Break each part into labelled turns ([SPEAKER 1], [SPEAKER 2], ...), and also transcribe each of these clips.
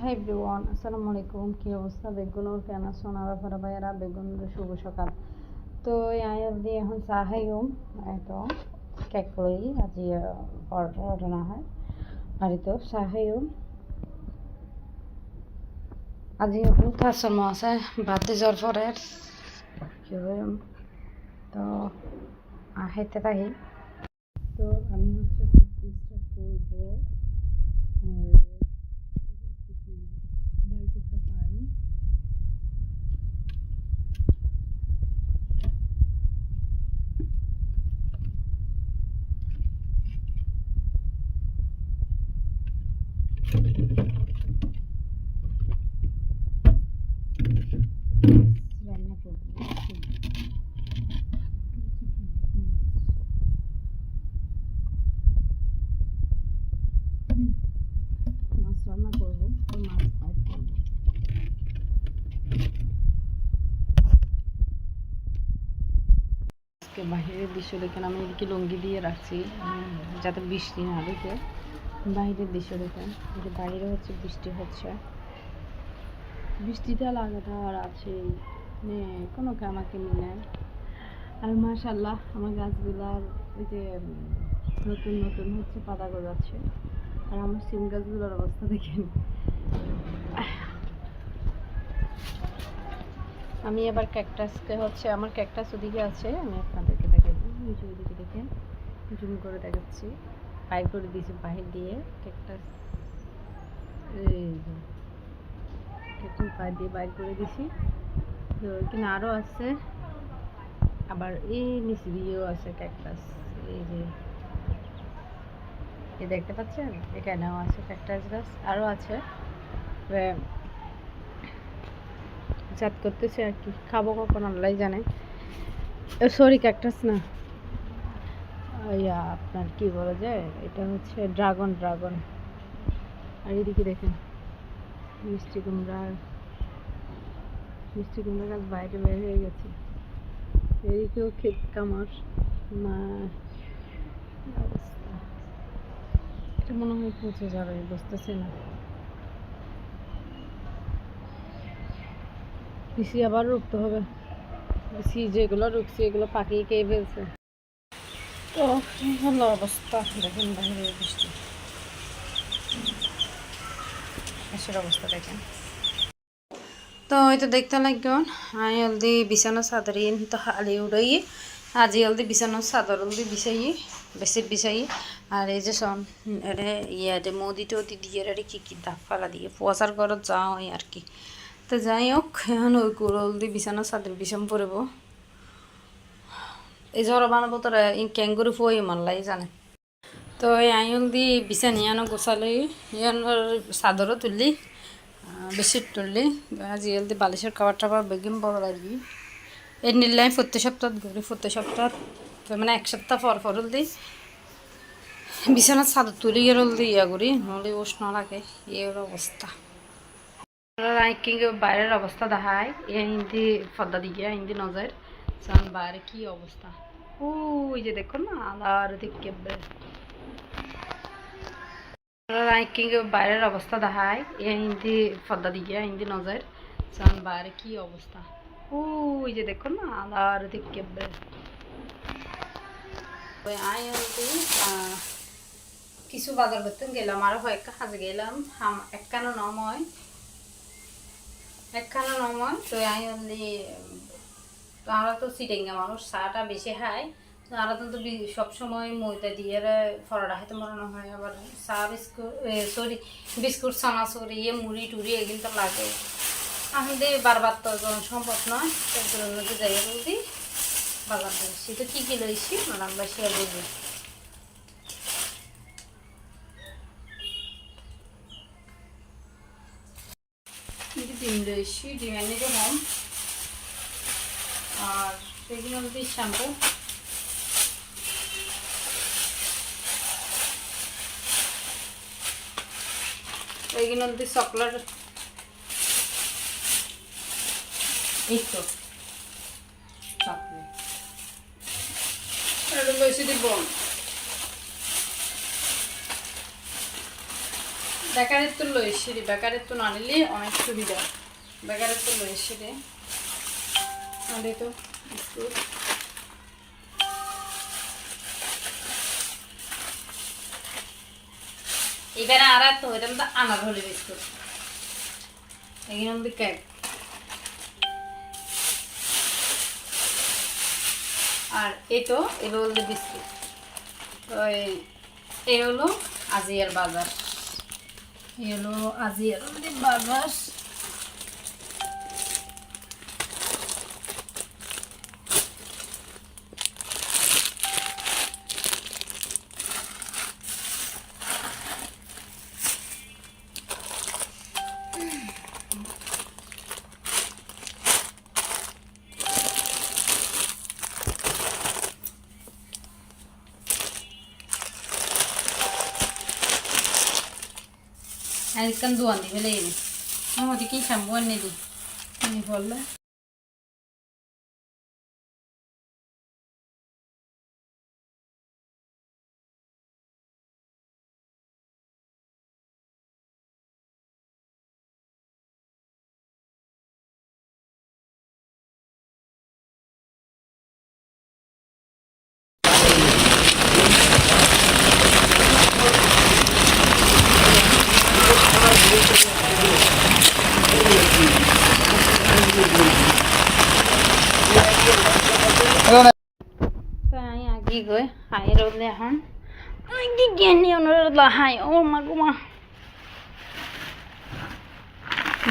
[SPEAKER 1] Hi everyone আসসালামু আলাইকুম। কী অবস্থা? বেগুনোর কেন সোনারা ফেরা ভাইয়ারা বেগুন শুভ সকাল। তো আয়ার দিয়ে এখন চা খাইম কেক করি আজি পরোটা টরোটা না হয়। বাড়িতেও চাহ খাইম আজি বহুত আশ্রম আছে, বাতি জ্বর পরে তো খাইতে থাকি তো আমি হচ্ছে স্টার্ট করব বাই করতে পারি রান্না করব মাছ রান্না করব আজকে বাইরের দৃশ্য দেখেন আমি এদিকে লুঙ্গি দিয়ে রাখছি, যাতে বৃষ্টি না দেখে বাইরের দৃশ্য দেখেন। যে বাইরে হচ্ছে বৃষ্টি হচ্ছে। বৃষ্টিটা লাগাটা আর আছে। মানে কোনো কামাকামি নেই আর মাশাল্লাহ আমার গাছগুলার ওই যে, নতুন নতুন হচ্ছে পাতা গজাচ্ছে। আর আমার সিম গাছগুলোর অবস্থা দেখেন। আমি আবার ক্যাকটাসকে হচ্ছে, আমার ক্যাকটাস ওদিকে আছে। আমি আপনাদেরকে দেখাই। নিচে ওদিকে দেখে জুম করে দেখাচ্ছি। বাইর করে দিয়েছি বাহির দিয়ে। ক্যাকটাস এই যে ক্যাকটাস দিয়ে বাইর করে দিছি তো এখানে আরও আছে। আবার এই নিচে দিয়েও আছে ক্যাকটাস এই যে। এই দেখতে পাচ্ছেন? এখানেও আছে ক্যাকটাস গাছ আরও আছে। জাত করতেছে আর কি। খাব কখন আল্লাহ জানে। সরি ক্যাকটাস না। ইয়া আপনার কি বলা যায় এটা হচ্ছে ড্রাগন ড্রাগন। আর এদিকে দেখেন, মিষ্টি কুমড়া। মিষ্টি কুমড়া গাছ বাইরে বের হয়ে গেছে। এদিকেও ক্ষেত কামার। মা, অবস্থা। এটা মনে হয় পচে যাবে, বুঝতেছে না। পিসি আবার রুখতে হবে। পিসি যেগুলো রুখছে, এগুলো পাকিয়ে খেয়ে ফেলছে। তো হলো অবস্থা দেখেন বৃষ্টি দেশের অবস্থা দেখেন তো এই তো দেখতে লাগবেন আমি হলদি বিছানো চাদর তো হালি উড়াই। আজি হলদি বিছানো চাদর হলদি বিছাই বেশি বিছাই। আর এই যে সন এরে ইয়াতে মোদি টদি দিয়ে এরে কি কি দাগ ফালা দিয়ে পোয়াশার ঘরত যাও আর কি। তো যাই হোক এখন ওই কুড়ল হলদি বিছানো চাদর বিছাম পড়ব এই জ্বর বানাবো তোরা ক্যাঙ্গুরি ফুয়াই মানলাই জানে। তো এই আইল দি বিছানি আনো গোছালি ইয়ানোর চাদরও তুললি বেশি তুললি আজি দি বালিশের খাবার টাবার বেগিম বড় লাগবি এই নিলাই প্রত্যেক সপ্তাহ ঘুরি প্রত্যেক সপ্তাহ মানে এক সপ্তাহ পর পর দি। বিছানার চাদর তুলি গেল দি ইয়া করি নহলে উষ্ণ লাগে এর অবস্থা বাইরের অবস্থা দেখায় এ হিন্দি পদ্মা দিকে হিন্দি নজর বাইরে কি অবস্থা ওই যে দেখুন না আলার দিকে রাইকিং বাইরের অবস্থা দেখায়। এ হিন্দি পদ্মা দিকে, হিন্দি নজর। সান বাইরে কি অবস্থা? ওই যে দেখুন না আলার দিকে আই হলদি কিছু বাজার করতে গেলাম, আরও কয়েকটা কাজে গেলাম। একখানো নময় একখানা নময় তো আমি বললি আমরা তো সিটেঙ্গা মানুষ চাটা বেশি খাই। তো আমরা তো সবসময় ময়দা দিয়ে ফরাটা খাইতে মরানো হয়, আবার চা, বিস্কুট সরি বিস্কুট চানাচুর ইয়ে মুড়ি টুড়ি এগুলো তো লাগে। আমাদের বারবার তো সম্ভব নয় তার জন্য তো যাই বলছি, বাজার দিয়েছি তো কী কী লইছি ম্যাডাম বাসি আর বলবি ডিম লইছি, ডিম এনে দেবো আর সেগুলো হচ্ছে শ্যাম্পু। এইগুলো হচ্ছে চকলেট। এই তো, চকলেট। বেশি দিব
[SPEAKER 2] বেকারের তো লই এসেছি বেকারের তো না নিলে অনেক সুবিধা। বেকারের তো লই এসেছি আরে তো বিস্কুট।
[SPEAKER 1] এবারে আর তো হইতাম তো আনার হলে বিস্কুট। এখানে মধ্যে কেক আর তো এগুলো হলো বিস্কুট। এই- এই হলো আজিয়ার বাজার। এই হলো আজিয়ার বাজার। అది కందువంది వెళ్ళేది మాది కీ సంబు అనేది ఇది వల్ల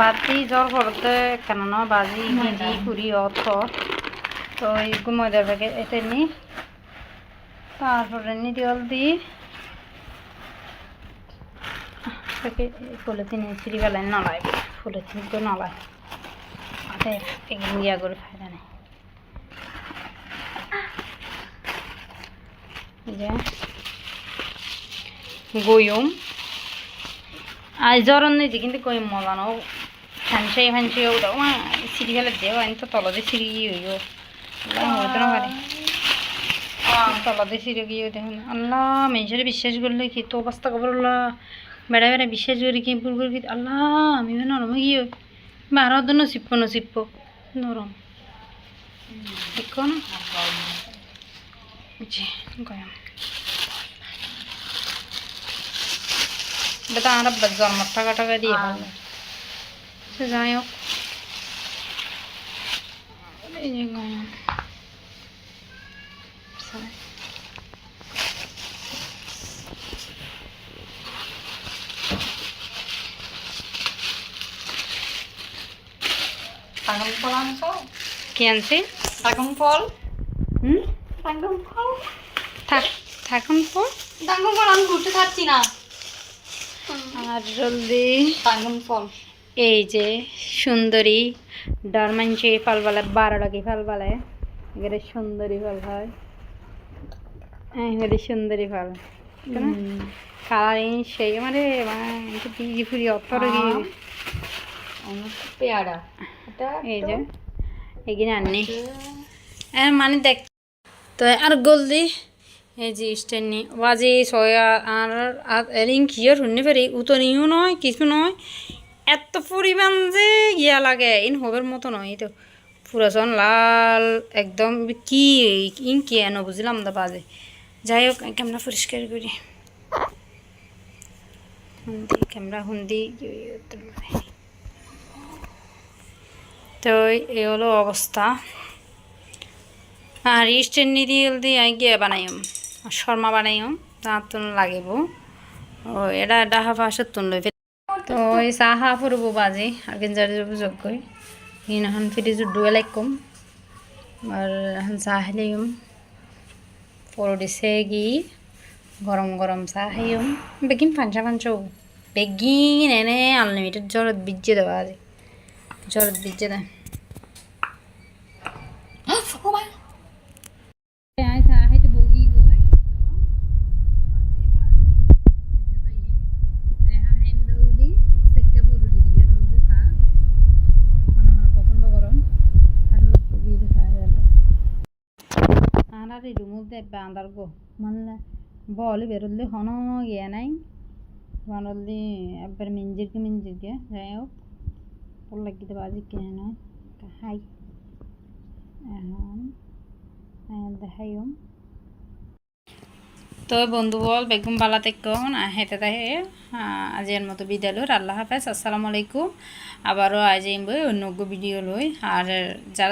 [SPEAKER 1] বাতি জ্বর করতে কেন না বাজি গিজি ঘুরি অথ তো। এই ঘুমাইতে থাকে এটা নি তারপরে নি দিয়ল দি। তাকে পলিথিনে ছিঁড়ি গেলেন নলায় পলিথিন তো নলায় আচ্ছা এগিয়ে করে ফায়দা নেই গয়ম। আর জ্বর নেই কিন্তু গয়ম মজানো ফ্যানসাই ফ্যানসাই ওটা সিঁড়ি ফেলে দেও আমি তো তলদে সিঁড়ি গিয়ে হইও হইতে না পারে তলদে সিঁড়ি গিয়ে দেখুন আল্লাহ মানুষের বিশ্বাস করলে কি তো অবস্থা খবর আল্লাহ। বেড়া বেড়া বিশ্বাস করি কি পুর করি আল্লাহ আমি নরম গিয়ে বারো দিন নসিপ্প নসিপ্প নরম। দেখো না। গয়াম। এটা তো আমার আব্বার জন্ম টাকা টাকা দিয়ে ভালো সে যাই হোক।
[SPEAKER 2] ফল
[SPEAKER 1] কি আনছি?
[SPEAKER 2] টাঙ্গন ফল?
[SPEAKER 1] হুম?
[SPEAKER 2] টাঙ্গন ফল?
[SPEAKER 1] থাক থাকুন তো।
[SPEAKER 2] টাঙ্গন ফল আমি ঘুরতে খাচ্ছি না।
[SPEAKER 1] আর জলদি
[SPEAKER 2] ফল।
[SPEAKER 1] এই যে সুন্দরী ডরমাঞ্চি ফল বলে বারো টাকি ফল বলে। এগুলো সুন্দরী ফল হয়। এগুলি সুন্দরী ফল। কালারিং সেই মানে বিজি ফুরি গিয়ে
[SPEAKER 2] পেয়ারা।
[SPEAKER 1] এই যে এগিয়ে আননি। হ্যাঁ মানে দেখ তো আর গলদি এই যে স্ট্যান্ডনি বাজে সয়া আর আর এরিং কিয়র শুনি পারি উতনিও নয়, কিছু নয়, এত পরিমাণ যে ইয়া লাগে, ইন হবের মতো নয় তো পুরাজন লাল, একদম কি ইন কি এন বুঝলাম দা বাজে। যাই হোক ক্যামেরা পরিষ্কার করি। হুন্দি, ক্যামেরা হুন্দি তো এই হলো অবস্থা। আর স্টেন্নি দিয়ে দিয়ে গিয়ে বানাইম। শর্মা বানাইও তাঁর তুন লাগিব। এটা ডাহা ফাঁসের তুন লই তো ওই চাহা ফুরবো বাজি আর গেঞ্জারি যোগ করি। হিনাহান ফিরি জুডুয়ে লাইকম। আর হান চাহ লিম পর দিছে গি গরম গরম চাহ খাইম। বেগিন ফাঞ্চা ফাঞ্চো বেগিন এনে আনলিমিটেড জ্বরত বিজে দেওয়া আজি জ্বরত বিজে দেয় আই চাহ খাইতে বগি গৈ গো মানে বল বেরোলে হন ইয়ে নাই বানলি একবার মিঞ্জিরকে মিঞ্জিরকে যাই হোক লাগি তো বাজি কিনে নয় হাই এখন দেখাইম তো বন্ধু বল বেগম বালা তেকন হেতে তাহে আজির মতো বিদায় আল্লাহ হাফেজ আসসালামু আলাইকুম আবারও আজ অন্য ভিডিও লই আর যারা